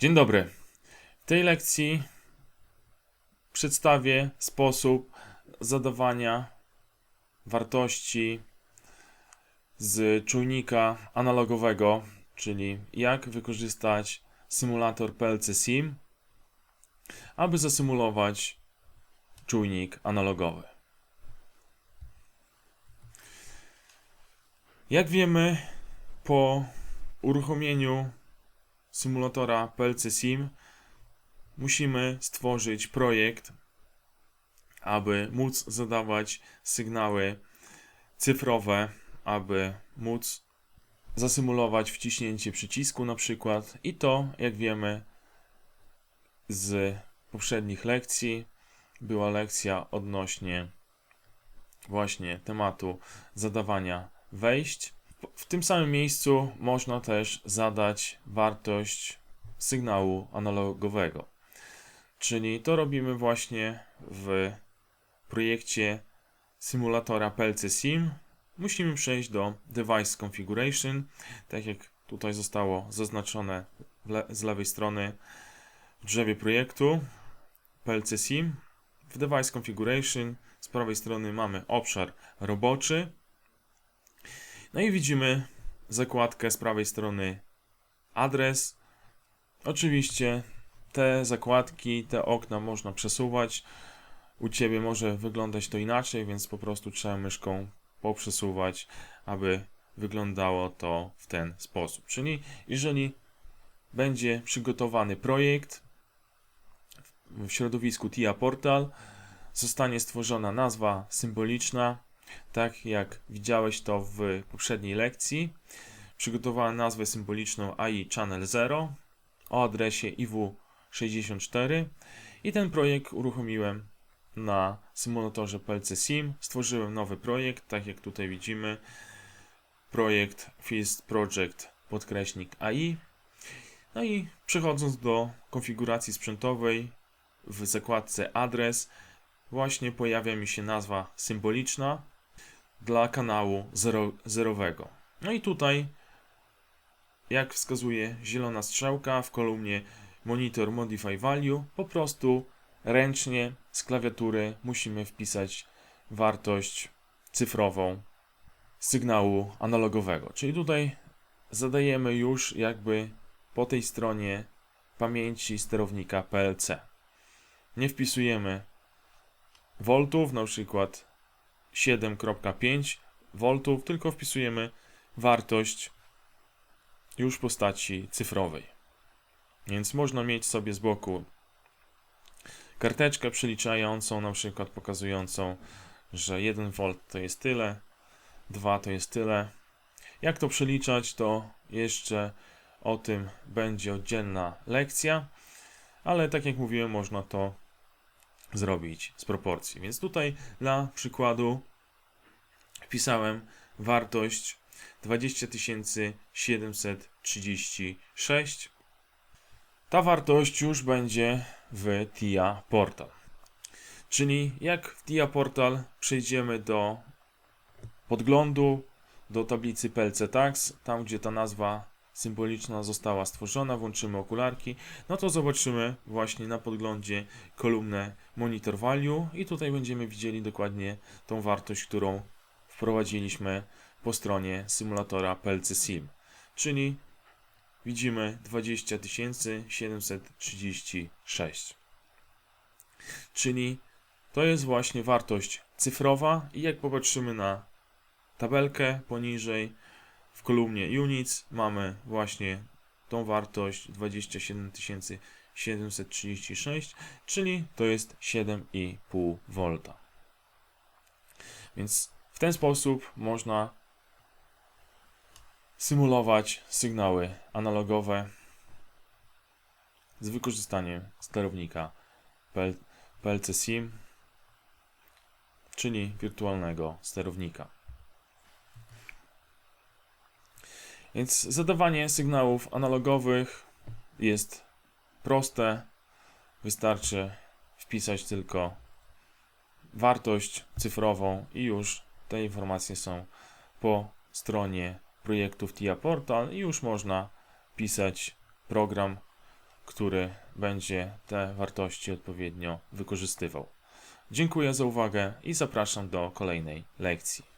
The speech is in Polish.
Dzień dobry. W tej lekcji przedstawię sposób zadawania wartości z czujnika analogowego, czyli jak wykorzystać symulator PLC SIM, aby zasymulować czujnik analogowy. Jak wiemy, po uruchomieniu symulatora PLC SIM musimy stworzyć projekt, aby móc zadawać sygnały cyfrowe, aby móc zasymulować wciśnięcie przycisku na przykład i to, jak wiemy z poprzednich lekcji, była lekcja odnośnie właśnie tematu zadawania wejść. W tym samym miejscu można też zadać wartość sygnału analogowego. Czyli to robimy właśnie w projekcie symulatora PLC SIM. Musimy przejść do Device Configuration, tak jak tutaj zostało zaznaczone le z lewej strony w drzewie projektu PLC SIM. W Device Configuration z prawej strony mamy obszar roboczy, no i widzimy zakładkę z prawej strony adres. Oczywiście te zakładki, te okna można przesuwać. U Ciebie może wyglądać to inaczej, więc po prostu trzeba myszką poprzesuwać, aby wyglądało to w ten sposób. Czyli jeżeli będzie przygotowany projekt w środowisku TIA Portal, zostanie stworzona nazwa symboliczna, tak jak widziałeś to w poprzedniej lekcji. Przygotowałem nazwę symboliczną AI Channel 0 o adresie IW64 i ten projekt uruchomiłem na symulatorze PLC SIM. Stworzyłem nowy projekt, tak jak tutaj widzimy. Projekt Fist Project podkreśnik AI. No i przechodząc do konfiguracji sprzętowej w zakładce adres właśnie pojawia mi się nazwa symboliczna dla kanału zero, zerowego. No i tutaj, jak wskazuje zielona strzałka w kolumnie Monitor Modify Value, po prostu ręcznie z klawiatury musimy wpisać wartość cyfrową sygnału analogowego. Czyli tutaj zadajemy już jakby po tej stronie pamięci sterownika PLC. Nie wpisujemy voltów, na przykład 7.5 V, tylko wpisujemy wartość już w postaci cyfrowej. Więc można mieć sobie z boku karteczkę przeliczającą, na przykład pokazującą, że 1 V to jest tyle, 2 to jest tyle. Jak to przeliczać, to jeszcze o tym będzie oddzielna lekcja, ale tak jak mówiłem, można to zrobić z proporcji. Więc tutaj dla przykładu wpisałem wartość 20 736. Ta wartość już będzie w TIA Portal. Czyli jak w TIA Portal przejdziemy do podglądu, do tablicy PLC Tax, tam gdzie ta nazwa symboliczna została stworzona, włączymy okularki, no to zobaczymy właśnie na podglądzie kolumnę Monitor Value i tutaj będziemy widzieli dokładnie tą wartość, którą wprowadziliśmy po stronie symulatora PLC Sim, czyli widzimy 20 736. Czyli to jest właśnie wartość cyfrowa i jak popatrzymy na tabelkę poniżej, w kolumnie Units mamy właśnie tą wartość 27 736, czyli to jest 7,5 V. Więc w ten sposób można symulować sygnały analogowe z wykorzystaniem sterownika PLC SIM, czyli wirtualnego sterownika. Więc zadawanie sygnałów analogowych jest proste. Wystarczy wpisać tylko wartość cyfrową i już te informacje są po stronie projektów TIA Portal i już można pisać program, który będzie te wartości odpowiednio wykorzystywał. Dziękuję za uwagę i zapraszam do kolejnej lekcji.